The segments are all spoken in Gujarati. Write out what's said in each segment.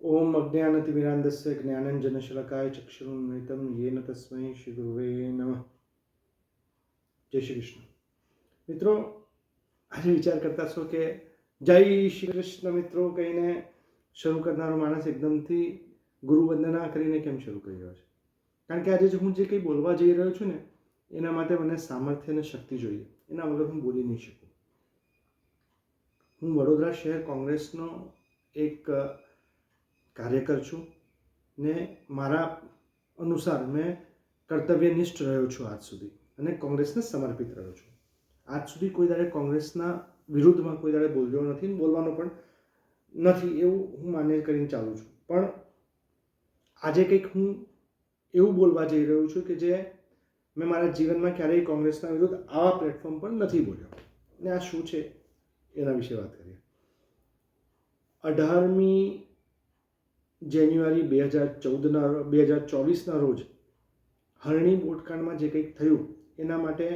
ઓમ અજ્ઞાનતિમિરાંદસ્ય જ્ઞાનંજન શલકાય ચક્ષુન્મિતમ યેન તસ્મૈ શ્રી ગુરુવે નમ જય શ્રી કૃષ્ણ મિત્રો આજે વિચાર કરતા છો કે જય શ્રી કૃષ્ણ મિત્રો કહીને શરૂ કરનારો માણસ એકદમથી ગુરુવંદના કરીને કેમ શરૂ કરી રહ્યો છે કારણ કે આજે હું જે કંઈ બોલવા જઈ રહ્યો છું ને એના માટે મને સામર્થ્ય અને શક્તિ જોઈએ એના વગર હું બોલી નહીં શકું હું વડોદરા શહેર કોંગ્રેસનો એક કાર્યકર છું ને મારા અનુસાર મેં કર્તવ્યનિષ્ઠ રહ્યો છું આજ સુધી અને કોંગ્રેસને સમર્પિત રહ્યો છું. આજ સુધી કોઈ દાડે કોંગ્રેસના વિરુદ્ધમાં કોઈ દાડે બોલ્યો નથી બોલવાનો પણ નથી એવું હું માન્ય કરીને ચાલું છું. પણ આજે કંઈક હું એવું બોલવા જઈ રહ્યો છું કે જે મેં મારા જીવનમાં ક્યારેય કોંગ્રેસના વિરુદ્ધ આવા પ્લેટફોર્મ પર નથી બોલ્યો. ને આ શું છે એના વિશે વાત કરીએ. અઢારમી જાન્યુઆરી બે હજાર ચૌદના બે હજાર ચોવીસના રોજ હરણી બોટકાંડમાં જે કંઈક થયું, એના માટે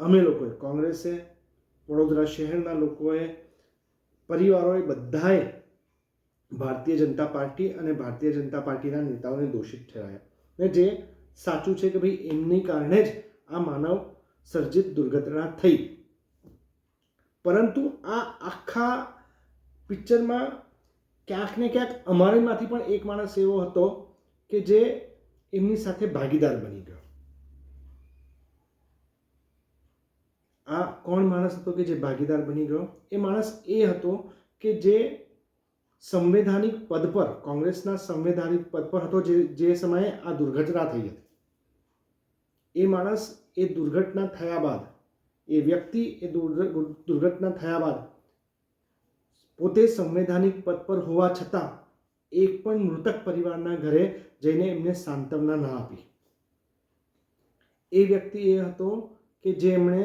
અમે લોકોએ, કોંગ્રેસે, વડોદરા શહેરના લોકોએ, પરિવારોએ બધાએ ભારતીય જનતા પાર્ટી અને ભારતીય જનતા પાર્ટીના નેતાઓને દોષિત ઠેરાયા. ને જે સાચું છે કે ભાઈ એમની કારણે જ આ માનવ સર્જિત દુર્ઘટના થઈ. પરંતુ આ આખા પિક્ચરમાં ક્યાંક ને ક્યાંક અમારામાંથી પણ એક માણસ એવો હતો કે જે એમની સાથે ભાગીદાર બની ગયો. આ કોણ માણસ હતો કે જે ભાગીદાર બની ગયો? એ માણસ એ હતો કે જે સંવૈધાનિક પદ પર, કોંગ્રેસના સંવૈધાનિક પદ પર હતો જે જે સમયે આ દુર્ઘટના થઈ હતી. એ માણસ એ દુર્ઘટના થયા બાદ, એ વ્યક્તિ એ દુર્ઘટના થયા બાદ પોતે સંવૈધાનિક પદ પર હોવા છતાં એક પણ મૃતક પરિવારના ઘરે જઈને એમને સાંત્વના ના આપી. એ વ્યક્તિ એ હતો કે જે એમણે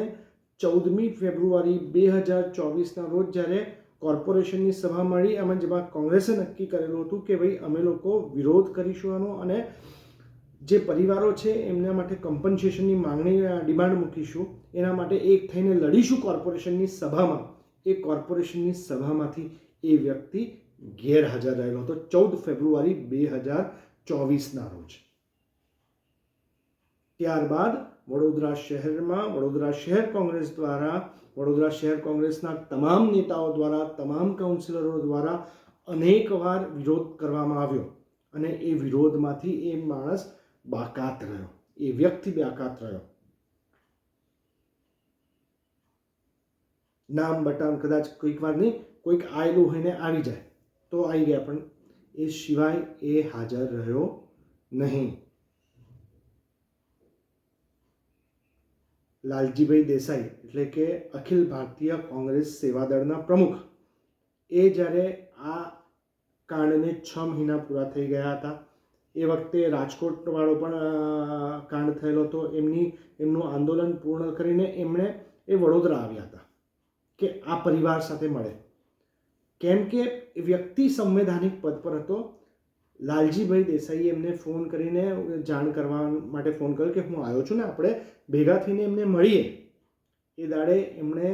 ચૌદમી ફેબ્રુઆરી બે હજાર ચોવીસના રોજ જ્યારે કોર્પોરેશનની સભા મળી, એમાં જેમાં કોંગ્રેસે નક્કી કરેલું હતું કે ભાઈ, અમે લોકો વિરોધ કરીશું આનો અને જે પરિવારો છે એમના માટે કમ્પન્સેશનની માંગણી ડિમાન્ડ મૂકીશું. એના માટે એક થઈને લડીશું કોર્પોરેશનની સભામાં. એ કોર્પોરેશનની સભામાંથી એ વ્યક્તિ ગેરહાજર રહેલો હતો. ચૌદ ફેબ્રુઆરી બે હજાર ચોવીસના રોજ. ત્યારબાદ વડોદરા શહેરમાં, વડોદરા શહેર કોંગ્રેસ દ્વારા, વડોદરા શહેર કોંગ્રેસના તમામ નેતાઓ દ્વારા, તમામ કાઉન્સિલરો દ્વારા અનેકવાર વિરોધ કરવામાં આવ્યો અને એ વિરોધમાંથી એ માણસ બાકાત રહ્યો. એ વ્યક્તિ બાકાત રહ્યો. નામ બટામ કદાચ કોઈક વાર નહીં, કોઈક આવેલું હોઈને આવી જાય. તો આવી ગયા પણ એ સિવાય એ હાજર રહ્યો નહીં. લાલજીભાઈ દેસાઈ એટલે કે અખિલ ભારતીય કોંગ્રેસ સેવાદળના પ્રમુખ. એ જ્યારે આ કાંડને છ મહિના પૂરા થઈ ગયા હતા, એ વખતે રાજકોટવાળો પણ કાંડ થયેલો હતો. એમની, એમનું આંદોલન પૂર્ણ કરીને એમણે એ વડોદરા આવ્યા હતા. કે આ પરિવાર સાથે મળે. કેમ કે વ્યક્તિ સંવૈધાનિક પદ પર હતો. લાલજીભાઈ દેસાઈએ એમને ફોન કરીને જાણ કરવા માટે ફોન કર્યો કે હું આવ્યો છું ને આપણે ભેગા થઈને એમને મળીએ. એ દાડે એમણે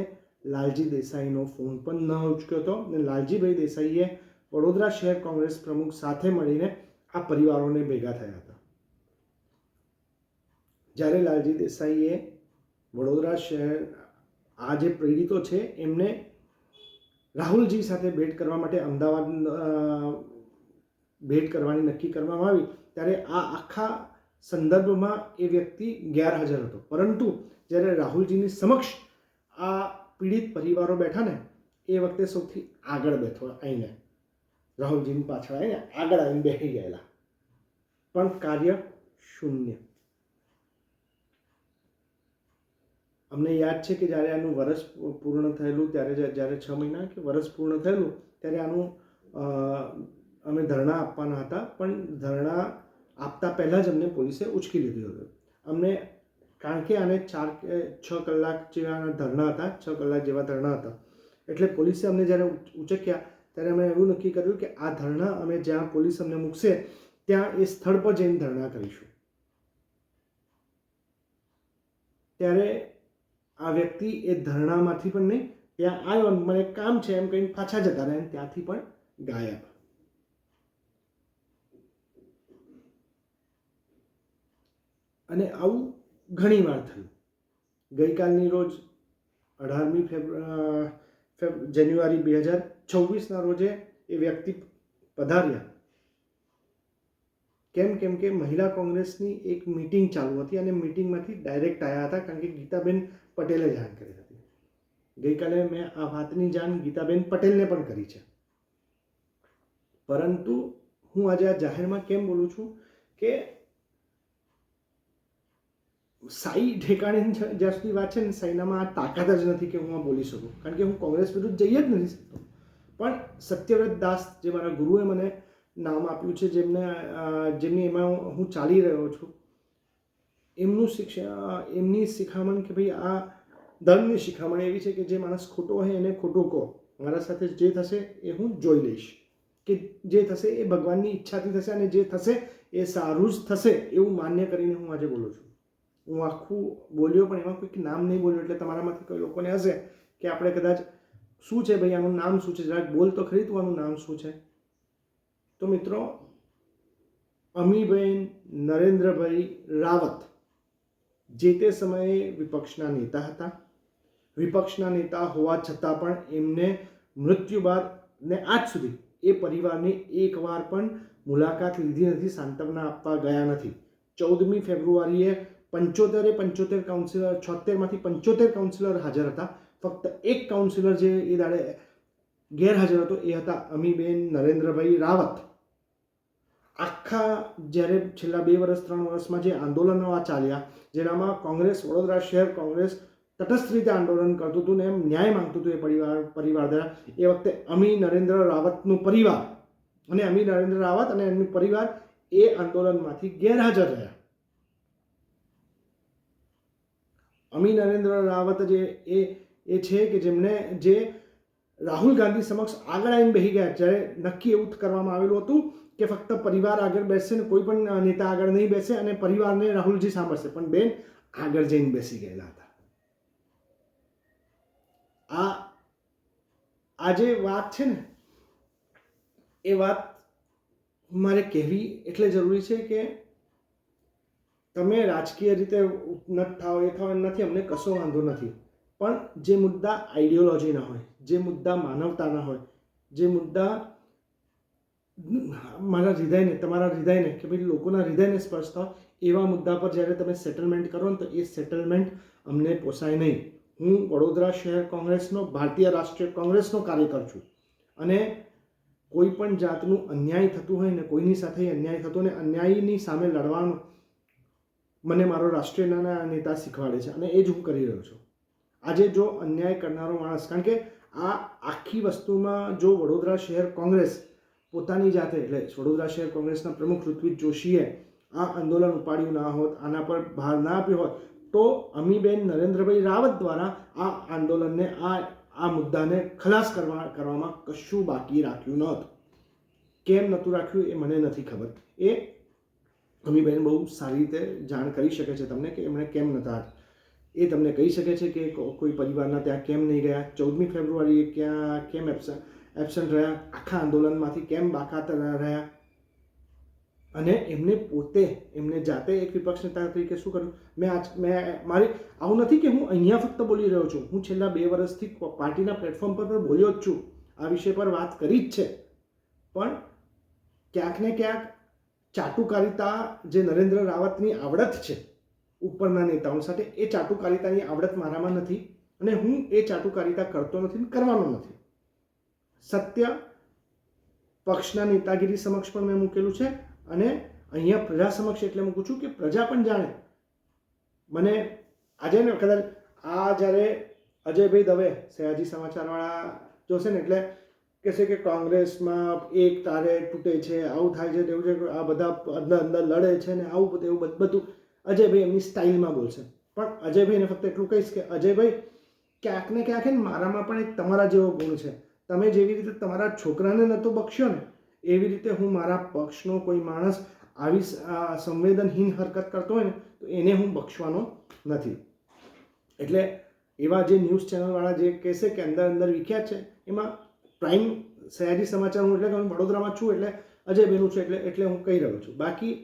લાલજી દેસાઈનો ફોન પણ ન ઉચક્યો હતો અને લાલજીભાઈ દેસાઈએ વડોદરા શહેર કોંગ્રેસ પ્રમુખ સાથે મળીને આ પરિવારોને ભેગા થયા હતા. જ્યારે લાલજી દેસાઈએ વડોદરા શહેર આ જે પીડિતો છે, એમને રાહુલજી સાથે ભેટ કરવા માટે અમદાવાદ ભેટ કરવાની નક્કી કરવામાં આવી, ત્યારે આ આખા સંદર્ભમાં એ વ્યક્તિ ગેરહાજર હતો. પરંતુ જ્યારે રાહુલજીની સમક્ષ આ પીડિત પરિવારો બેઠા ને, એ વખતે સૌથી આગળ બેઠો આવીને, રાહુલજીની પાછળ આવીને આગળ આવીને બેસી ગયેલા. પણ કાર્ય શૂન્ય. અમને યાદ છે કે જ્યારે આનું વરસ પૂર્ણ થયેલું, ત્યારે જ્યારે છ મહિના કે વરસ પૂર્ણ થયેલું, ત્યારે આનું અમે ધરણા આપવાના હતા, પણ ધરણા આપતા પહેલાં જ અમને પોલીસે ઉચકી લીધું હતું. અમને, કારણ કે આને ચાર કે, છ કલાક જેવા ધરણા હતા, છ કલાક જેવા ધરણા હતા. એટલે પોલીસે અમને જ્યારે ઉચક્યા, ત્યારે અમે એવું નક્કી કર્યું કે આ ધરણા અમે જ્યાં પોલીસ અમને મૂકશે, ત્યાં એ સ્થળ પર જઈને ધરણા કરીશું. ત્યારે આ વ્યક્તિ એ ધરણામાંથી પણ નહીં, ત્યાં આવ્યો મને કામ છે, એમ કહીને પાછા જતા રહ્યા ત્યાંથી પણ ગાયબ. અને આવું ઘણી વાર થયું. ગઈકાલની રોજ અઢારમી ફેબ્રુ જાન્યુઆરી બે હજાર છવ્વીસના રોજે એ વ્યક્તિ પધાર્યા. કેમ કેમ કે મહિલા કોંગ્રેસની એક મિટિંગ ચાલુ હતી અને મિટિંગમાંથી ડાયરેક્ટ આવ્યા હતા કારણ કે ગીતાબેન પટેલે જાણ કરી હતી. ગઈકાલે મેં આ વાતની જાણ ગીતાબેન પટેલને પણ કરી છે. પરંતુ હું આજે આ જાહેરમાં કેમ બોલું છું કે સાઈ ઠેકાણે જ્યાં સુધી વાત છે ને, સાઈનામાં આ તાકાત જ નથી કે હું આ બોલી શકું. કારણ કે હું કોંગ્રેસ વિરુદ્ધ જઈ જ નથી શકતો. પણ સત્યવ્રત દાસ જે મારા ગુરુએ મને નામ આપ્યું છે જેમને જેમની એમાં હું ચાલી રહ્યો છું. એમનું શિક્ષણ એમની શિખામણ કે ભાઈ આ ધર્મની શિખામણ એવી છે કે જે માણસ ખોટો હોય એને ખોટું કહો. મારા સાથે જે થશે એ હું જોઈ લઈશ. કે જે થશે એ ભગવાનની ઈચ્છાથી થશે અને જે થશે એ સારું જ થશે એવું માન્ય કરીને હું આજે બોલું છું. હું આખું બોલ્યો પણ એમાં કોઈક નામ નહીં બોલ્યો એટલે તમારામાંથી કોઈ લોકોને હશે કે આપણે કદાચ શું છે ભાઈ આનું નામ શું છે? જરાક બોલ તો ખરી તું આનું નામ શું છે? તો મિત્રો, અમીબેન નરેન્દ્રભાઈ રાવત જે તે સમયે વિપક્ષના નેતા હતા. વિપક્ષના નેતા હોવા છતાં પણ એમને મૃત્યુ બાદ ને આજ સુધી એ પરિવારની એકવાર પણ મુલાકાત લીધી નથી, સાંત્વના આપવા ગયા નથી. ચૌદમી ફેબ્રુઆરીએ પંચોતેરે પંચોતેર કાઉન્સિલર છોતેરમાંથી પંચોતેર કાઉન્સિલર હાજર હતા. ફક્ત એક કાઉન્સિલર જે એ દાડે ગેરહાજર હતો એ હતા અમીબેન નરેન્દ્રભાઈ રાવત. આખા જ્યારે છેલ્લા બે વર્ષ ત્રણ વર્ષમાં જે આંદોલનો આ ચાલ્યા, જેનામાં કોંગ્રેસ, વડોદરા શહેર કોંગ્રેસ તટસ્થ રીતે આંદોલન કરતું હતું ને એમ ન્યાય માંગતું હતું એ પરિવાર પરિવાર દ્વારા. એ વખતે અમી નરેન્દ્ર રાવતનું પરિવાર અને અમી નરેન્દ્ર રાવત અને એમનું પરિવાર એ આંદોલનમાંથી ગેરહાજર રહ્યા. અમી નરેન્દ્ર રાવત જે એ એ છે કે જેમને, જે રાહુલ ગાંધી સમક્ષ આગળ આવીને બેસી ગયા, જ્યારે નક્કી એવું કરવામાં આવેલું હતું કે ફક્ત પરિવાર આગળ બેસશે ને કોઈ પણ નેતા આગળ નહીં બેસે અને પરિવારને રાહુલજી સાંભળશે. પણ બેન, આગળ જઈને બેસી ગયેલા હતા. આ આ જે વાત છે ને, એ વાત મારે કહેવી એટલે જરૂરી છે કે તમે રાજકીય રીતે ઉન્નત થાઓ, એ થાઓ નથી, અમને કશો વાંધો નથી. પણ જે મુદ્દા આઈડિયોલોજીના હોય, જે મુદ્દા માનવતાના હોય, જે મુદ્દા મારા હૃદયને, તમારા હૃદયને કે ભાઈ લોકોના હૃદયને સ્પર્શતા એવા મુદ્દા પર જ્યારે તમે સેટલમેન્ટ કરો ને તો એ સેટલમેન્ટ અમને પોસાય નહીં. હું વડોદરા શહેર કોંગ્રેસનો, ભારતીય રાષ્ટ્રીય કોંગ્રેસનો કાર્યકર છું. અને કોઈ પણ જાતનું અન્યાય થતું હોય ને, કોઈની સાથે અન્યાય થતો ને, અન્યાયની સામે લડવાનું મને મારો રાષ્ટ્રીય નેતા શીખવાડે છે. અને એ જ હું કરી રહ્યો છું. આજે જો અન્યાય કરનારો માણસ, કારણ કે આ આખી વસ્તુમાં જો વડોદરા શહેર કોંગ્રેસ પોતાની જાતે એટલે વડોદરા શહેર કોંગ્રેસના પ્રમુખ ઋત્વિક જોશીએ આ આંદોલન ઉપાડ્યું ના હોત, આના પર ભાર ના આપ્યો હોત, તો અમીબેન નરેન્દ્રભાઈ રાવત દ્વારા આ આંદોલનને, આ આ મુદ્દાને ખલાસ કરવા, કરવામાં કશું બાકી રાખ્યું ન હતું કેમ નહોતું રાખ્યું એ મને નથી ખબર. એ અમીબેન બહુ સારી રીતે જાણ કરી શકે છે તમને કે એમણે કેમ નહોતા એ તમને કહી શકે છે કે, કોઈ પરિવારના ત્યાં કેમ નહીં ગયા? ચૌદમી ફેબ્રુઆરીએ ક્યાં, કેમ એબસન્ટ એબસન્ટ રહ્યા, આખા આંદોલનમાંથી કેમ બાકાત રહ્યા? અને એમને પોતે, એમને જાતે એક વિપક્ષ નેતા તરીકે શું કર્યું? મેં આજ, મેં મારી, આવું નથી કે હું અહીંયા ફક્ત બોલી રહ્યો છું. હું છેલ્લા બે વર્ષથી પાર્ટીના પ્લેટફોર્મ પર પણ બોલ્યો જ છું. આ વિષય પર વાત કરી જ છે. પણ ક્યાંક ને ક્યાંક ચાટુકારિતા જે નરેન્દ્ર રાવતની આવડત છે, ઉપરના નેતાઓ સાથે, એ ચાટુકારિતાની આવડત મારામાં નથી અને હું એ ચાટુકારિતા કરતો નથી ને કરવાનો નથી. સત્ય પક્ષના નેતાગીરી સમક્ષ પણ મેં મૂકેલું છે અને અહીંયા પ્રજા સમક્ષ એટલે મૂકું છું કે પ્રજા પણ જાણે. મને આજે ને કદાચ આ જ્યારે અજયભાઈ દવે, સયાજી સમાચારવાળા જોશે ને એટલે કહેશે કે કોંગ્રેસમાં એક તારે તૂટે છે, આવું થાય છે, તેવું છે, આ બધા અંદર અંદર લડે છે ને આવું બધું, એવું બધું અજયભાઈ એમની સ્ટાઇલમાં બોલશે. પણ અજયભાઈને ફક્ત એટલું કહીશ કે અજયભાઈ ક્યાંક ને ક્યાંક મારામાં પણ એક તમારા જેવો ગુણ છે. તમે જેવી રીતે તમારા છોકરાને નહોતો બક્ષ્યો ને, એવી રીતે હું મારા પક્ષનો કોઈ માણસ આવી સંવેદનહીન હરકત કરતો હોય ને, તો એને હું બક્ષવાનો નથી. એટલે એવા જે ન્યૂઝ ચેનલવાળા જે કહેશે કે અંદર અંદર વિખ્યાત છે, એમાં પ્રાઇમ સયાજી સમાચાર હું એટલે કે હું વડોદરામાં છું એટલે અજય બેનું છું એટલે એટલે હું કહી રહ્યો છું. બાકી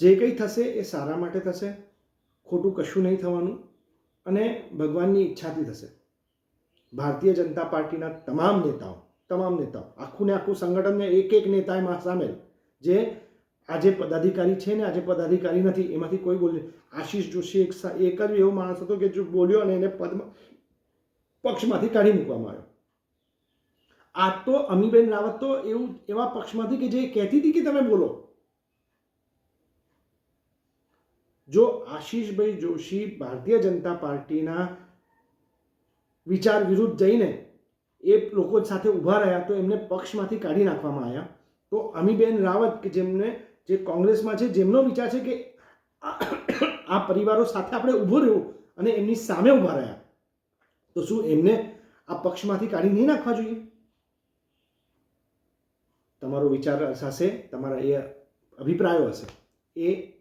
જે કંઈ થશે એ સારા માટે થશે, ખોટું કશું નહીં થવાનું, અને ભગવાનની ઈચ્છાથી થશે. ભારતીય જનતા પાર્ટીના તમામ નેતાઓ તમામ નેતાઓ, આખું ને આખું સંગઠનને એક એક નેતા એમાં સામેલ, જે આજે પદાધિકારી છે ને આજે પદાધિકારી નથી, એમાંથી કોઈ બોલ્યું આશીષ જોશી એક એક જ એવો માણસ હતો કે જો બોલ્યો અને એને પદ પક્ષમાંથી કાઢી મૂકવામાં આવ્યો. આ તો અમીબેન રાવત તો એવું, એવા પક્ષમાંથી કે જે કહેતી હતી કે તમે બોલો. જો આશીષભાઈ જોશી ભારતીય જનતા પાર્ટીના વિચાર વિરુદ્ધ જઈને એ લોકો સાથે ઊભા રહ્યા તો એમને પક્ષમાંથી કાઢી નાખવામાં આવ્યા. તો અમીબેન રાવત કે જેમને, જે કોંગ્રેસમાં છે, જેમનો વિચાર છે કે આ- પરિવારો સાથે આપણે ઊભું રહેવું અને એમની સામે ઊભા રહ્યા, તો શું એમને આ પક્ષમાંથી કાઢી નહીં નાખવા જોઈએ? તમારો વિચાર હશે, તમારા એ અભિપ્રાયો હશે. એ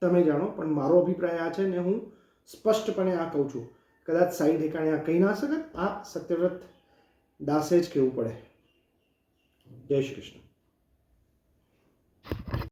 તમે જાણો, પણ મારો અભિપ્રાય આ છે ને હું સ્પષ્ટપણે આ કહું છું. કદાચ સાઈ ઠેકાણે આ કહી ના શકત આ સત્યવ્રત દાસે જ કહેવું પડે. જય શ્રી કૃષ્ણ.